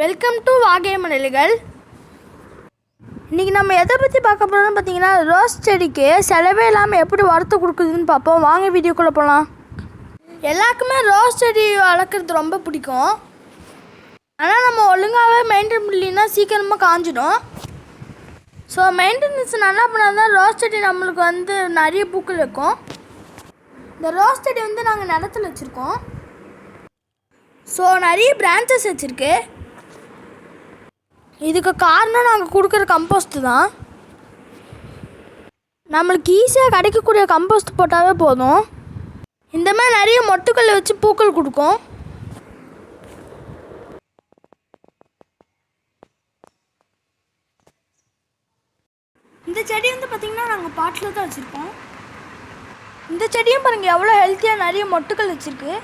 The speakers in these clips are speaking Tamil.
வெல்கம் டு வாகை மணல்கள். இன்றைக்கி நம்ம எதை பற்றி பார்க்க போகிறோம்னு பார்த்தீங்கன்னா ரோஸ் செடிக்கு செலவே இல்லாமல் எப்படி வறுத்து கொடுக்குதுன்னு பார்ப்போம். வாங்க வீடியோக்குள்ளே போகலாம் எல்லாருக்குமே ரோஸ் செடி வளர்க்குறது ரொம்ப பிடிக்கும். ஆனால் நம்ம ஒழுங்காகவே மெயின்டைன் பண்ணலைன்னா சீக்கிரமாக காஞ்சிடும். ஸோ மெயின்டெனன்ஸ் நல்லா பண்ணால் தான் ரோஸ் செடி நம்மளுக்கு வந்து நிறைய பூக்கள் இருக்கும். இந்த ரோஸ் செடி வந்து நாங்கள் நிலத்துல வச்சுருக்கோம். ஸோ நிறைய பிரான்ச்சஸ் வச்சுருக்கு. இதுக்கு காரணம் நாங்கள் கொடுக்குற கம்போஸ்ட்டு தான். நம்மளுக்கு ஈஸியாக கிடைக்கக்கூடிய கம்போஸ்ட் போட்டாவே போதும். இந்த மாதிரி நிறைய மொட்டுக்கள் வச்சு பூக்கள் கொடுக்கும். இந்த செடி வந்து பார்த்திங்கன்னா நாங்கள் பாட்டில் தான் வச்சுருக்கோம். இந்த செடியும் பாருங்கள் எவ்வளோ ஹெல்த்தியாக நிறைய மொட்டுக்கள் வச்சுருக்கு.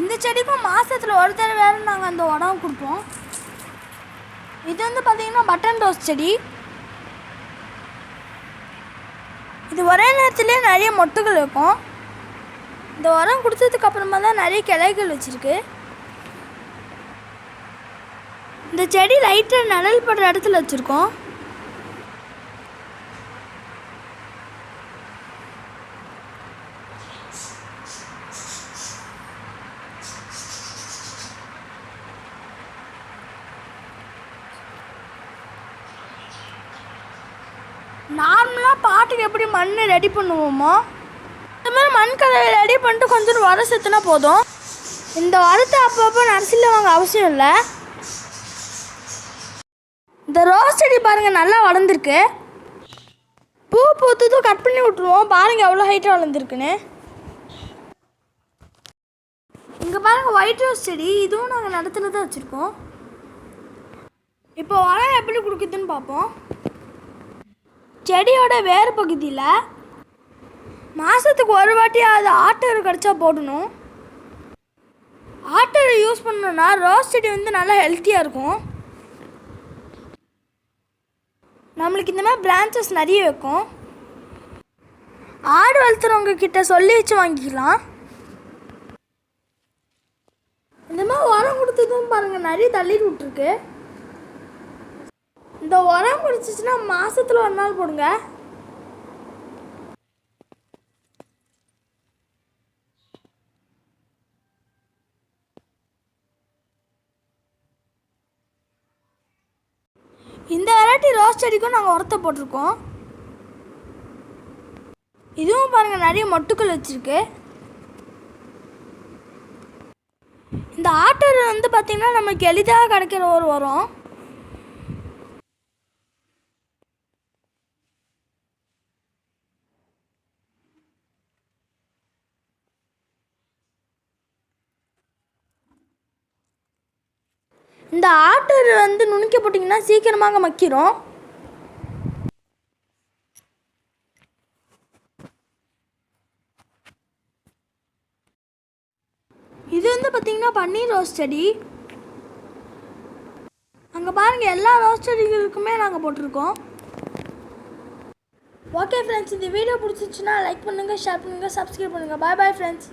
இந்த செடிக்கும் மாதத்தில் ஒரு தடவை வேறு நாங்கள் அந்த உரம் கொடுப்போம். இது வந்து பார்த்திங்கன்னா பட்டன் ரோஸ் செடி. இது ஒரே நேரத்துலேயே நிறைய மொட்டுகள் இருக்கும். இந்த உரம் கொடுத்ததுக்கு அப்புறமா தான் நிறைய கிளைகள் வச்சுருக்கு. இந்த செடி லைட்டாக நிழல் படுற இடத்துல வச்சுருக்கோம். நார்மலாக பாட்டுக்கு எப்படி மண் ரெடி பண்ணுவோமோ இந்த மாதிரி மண் கலவை ரெடி பண்ணிட்டு கொஞ்சம் உரம் சேர்த்துனா போதும். இந்த வரத்தை அப்பப்போ நர்சரியில் வாங்க அவசியம் இல்லை. இந்த ரோஸ் செடி பாருங்கள் நல்லா வளர்ந்துருக்கு. பூ பூத்ததும் கட் பண்ணி விட்ருவோம் பாருங்கள் எவ்வளோ ஹைட்டாக வளர்ந்துருக்குன்னு. இங்கே பாருங்கள் ஒயிட் ரோஸ் செடி. இதுவும் நாங்கள் நிலத்துல தான் வச்சுருக்கோம். இப்போ உரம் எப்படி கொடுக்குதுன்னு பார்ப்போம். செடியோட வேறு பகுதியில் மாதத்துக்கு ஒரு வாட்டி அது ஆட்டர் கிடச்சா போடணும். ஆட்டர் யூஸ் பண்ணோன்னா ரோஸ் செடி வந்து நல்லா ஹெல்த்தியாக இருக்கும். நம்மளுக்கு இந்த மாதிரி பிரான்ச்சஸ் நிறைய வைக்கும். ஆடு வளர்த்துறவங்க கிட்ட சொல்லி வச்சு வாங்கிக்கலாம். இந்த மாதிரி உரம் கொடுத்ததும் பாருங்கள் நிறைய தள்ளிட்டு விட்ருக்கு இந்த உரம் குடிச்சிச்சுன்னா மாசத்துல ஒரு நாள் போடுங்க. இந்த வெரைட்டி ரோஸ் செடிக்கும் நாங்கள் உரத்தை போட்டிருக்கோம். இதுவும் பாருங்கள் நிறைய மொட்டுக்கள் வச்சுருக்கு. இந்த ஆட்டர் வந்து பார்த்திங்கன்னா நமக்கு எளிதாக கிடைக்கிற ஒரு உரம். இந்த ஆட்டர் வந்து நுணுக்கி போட்டிங்கன்னா சீக்கிரமாக மக்கிரும். இது வந்து பார்த்திங்கன்னா பன்னீர் ரோஸ் செடி. அங்கே பாருங்கள் எல்லா ரோஸ் செடிகளுக்குமே நாங்கள் போட்டிருக்கோம். ஓகே ஃப்ரெண்ட்ஸ் இந்த வீடியோ பிடிச்சிச்சுன்னா லைக் பண்ணுங்கள் ஷேர் பண்ணுங்கள் சப்ஸ்கிரைப் பண்ணுங்கள் பாய் பாய் ஃப்ரெண்ட்ஸ்